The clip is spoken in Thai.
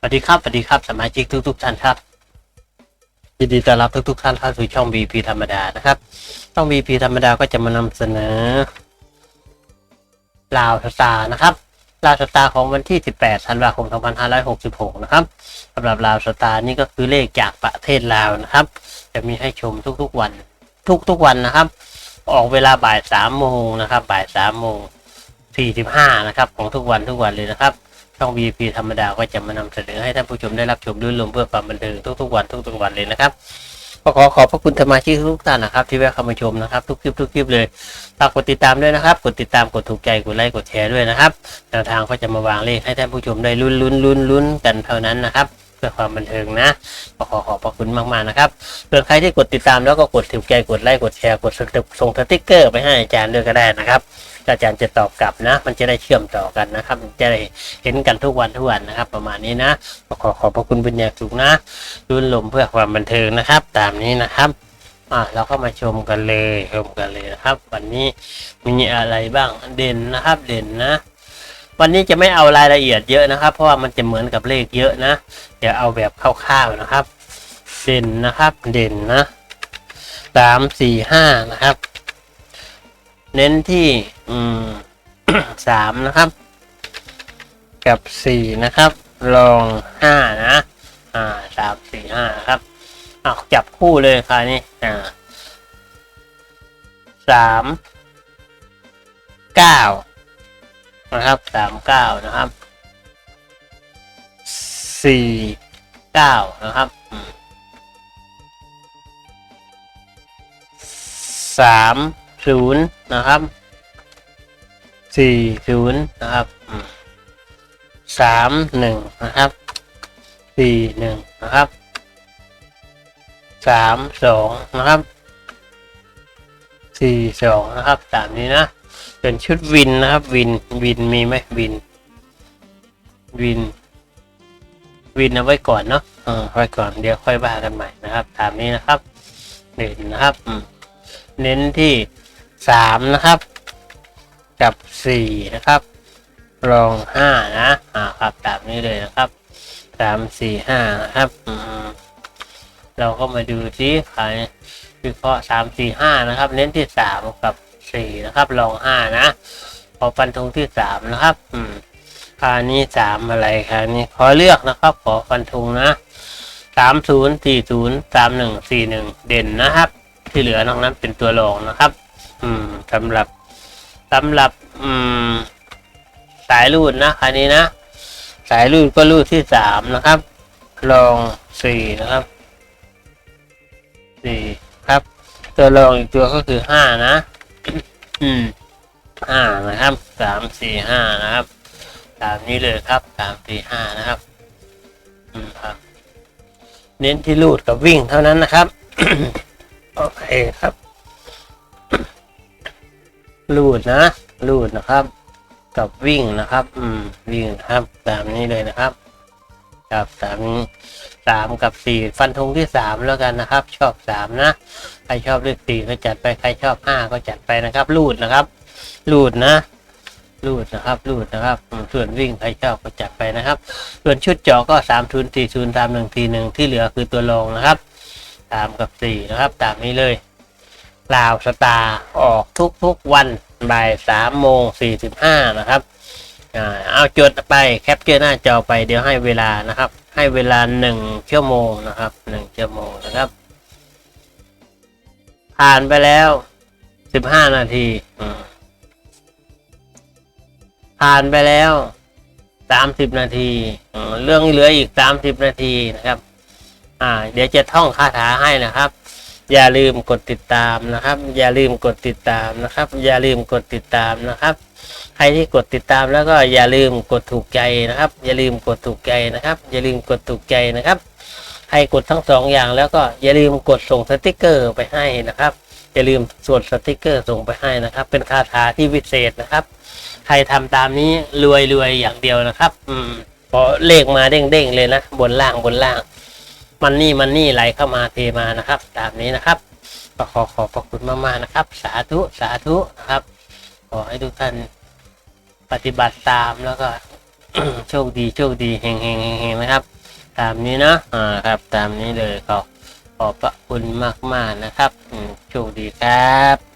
สวัสดีครับสวัสดีครับสมาชิกทุกๆท่านครับยินดีต้อนรับทุกๆท่านเข้าสู่ช่อง VP ธรรมดานะครับ ช่อง VP ธรรมดาก็จะมานำเสนอลาวสตาร์นะครับลาวสตาร์ของวันที่ 18ธันวาคม 2566 นะครับสำหรับลาวสตาร์นี่ก็คือเลขจากประเทศลาวนะครับ จะมีให้ชมทุกๆวัน ทุกๆวันนะครับ ออกเวลาบ่ายสามโมงนะครับ บ่ายสามโมงสี่สิบห้านะครับ ของทุกวันทุกวันเลยนะครับ ช่อง VP ธรรมดาก็จะมานำเสนอให้ท่านผู้ชมได้รับชมด้วยลมเพื่อความบันเทิงทุกๆวันทุกๆวันเลยนะครับก็ขอขอบพระคุณสมาชิกทุกท่านนะครับ ที่แวะเข้ามาชมนะครับ ทุกคลิปทุกคลิปเลยฝากกดติดตามด้วยนะครับ กดติดตามกดถูกใจกดไลค์กดแชร์ด้วยนะครับแนวทางก็จะมาวางเลขให้ท่านผู้ชมได้ลุ้นลุ้นลุ้นลุ้นกันเท่านั้นนะครับเพื่อความบันเทิงนะก็ขอขอบพระคุณมากๆนะครับส่วนใครที่กดติดตามแล้วก็กดถูกใจกดไลค์กดแชร์กดส่งสติ๊กเกอร์ไปให้อาจารย์ด้วยก็ได้นะครับ อาจารย์จะตอบกลับนะ มันจะได้เชื่อมต่อกันนะครับจะได้เห็นกันทุกวันทุกวันนะครับ ประมาณนี้นะขอขอบพระคุณเป็นอย่าสูงนะรุ่นลมเพื่อความบันเทิงนะครับ ตามนี้นะครับอะเราก็มาชมกันเลยชมกันเลยนะครับ วันนี้มีอะไรบ้างเด่นนะครับ เด่นนะ วันนี้จะไม่เอารายละเอียดเยอะนะครับ เพราะว่ามันจะเหมือนกับเลขเยอะนะเดี๋ยวเอาแบบคร่าวๆนะครับ เด่นนะครับ เด่นนะสามสี่ห้านะครับ เน้นที่อืมสามนะครับ กับสี่นะครับ ลองห้านะ อ่าสามสี่ห้าครับเอาจับคู่เลยคราวนี้อ่าสามเก้านะครับสามเก้านะครับสี่เก้านะครับสาม ศูนย์นะครับสี่ศูนย์นะครับสามหนึ่งนะครับสี่หนึ่งนะครับสามสองนะครับสี่สองนะครับตามนี้นะเป็นชุดวินนะครับ วินวินมีไหมวิน วิน วินเอาไว้ก่อนเนาะเออไว้ก่อนเดี๋ยวค่อยว่ากันใหม่นะครับ ตามนี้นะครับเด่นนะครับเน้นที่ สามนะครับ กับสี่นะครับรองห้านะอ่าครับตามนี้เลยนะครับสามสี่ห้านะครับอืมเราก็มาดูที่ขายวิเคราะห์สามสี่ห้านะครับ เน้นที่สามกับสี่นะครับรองห้านะพอฟันธงที่สามนะครับ อืมคราวนี้สามอะไรคราวนี้ขอเลือกนะครับ ขอฟันธงนะสามศูนย์สี่ศูนย์สามหนึ่งสี่หนึ่งเด่นนะครับ ที่เหลือนอกนั้นเป็นตัวรองนะครับ อืมสำหรับสำหรับ อืม สายรูดนะคันนี้นะ สายรูดก็รูดที่สามนะครับรองสี่นะครับสี่ครับ ตัวรองอีกตัวก็คือห้านะ อืมห้านะครับสามสี่ห้านะครับตามนี้เลยครับสามสี่ห้านะครับ อืมครับ เน้นที่รูดกับวิ่งเท่านั้นนะครับ โอเคครับ รูดนะรูดนะครับ กับวิ่งนะครับ อืมวิ่งครับตามนี้เลยนะครับกับสามสามกับสี่ฟันธงที่สามแล้วกันนะครับ ชอบสามนะใครชอบเลขสี่ก็จัดไปใครชอบห้าก็จัดไปนะครับรูดนะครับรูดนะรูดนะครับรูดนะครับ ส่วนวิ่งใครชอบก็จัดไปนะครับ ส่วนชุดเจาะก็สามศูนย์สี่ศูนย์สามหนึ่งทีหนึ่งที่เหลือคือตัวรองนะครับสามกับสี่นะครับ ตามนี้เลย ลาวสตาร์ออกทุกๆวันบ่ายสามโมงสี่สิบห้านะครับเอาจดไปแคปเจอร์หน้าจอไปเดี๋ยวให้เวลานะครับ ให้เวลาหนึ่งชั่วโมงนะครับหนึ่งชั่วโมงนะครับ ผ่านไปแล้วสิบห้านาทีผ่านไปแล้วสามสิบนาทีเรื่องเหลืออีกสามสิบนาทีนะครับ อ่า เดี๋ยวจะท่องคาถาให้นะครับ อย่าลืมกดติดตามนะครับ อย่าลืมกดติดตามนะครับ อย่าลืมกดติดตามนะครับ ใครที่กดติดตามแล้วก็อย่าลืมกดถูกใจนะครับ อย่าลืมกดถูกใจนะครับ อย่าลืมกดถูกใจนะครับให้กดทั้งสองอย่างแล้วก็อย่าลืมกดส่งสติกเกอร์ไปให้นะครับ อย่าลืมส่วนสติกเกอร์ส่งไปให้นะครับ เป็นคาถาที่วิเศษนะครับ ใครทำตามนี้รวยรวยอย่างเดียวนะครับ อืมพอเลขมาเด้งเด้งๆเลยนะ บนล่างบนล่าง มันนี่มันนี่ไหลเข้ามาเทมานะครับ ตามนี้นะครับก็ขอขอบพระคุณมากๆนะครับ สาธุสาธุนะครับ ขอให้ทุกท่านปฏิบัติตามแล้วก็โชคดีโชคดีเฮงเฮงเฮงนะครับ ตามนี้นะอ่าครับ ตามนี้เลยขอขอบพระคุณมากๆนะครับโชคดีครับ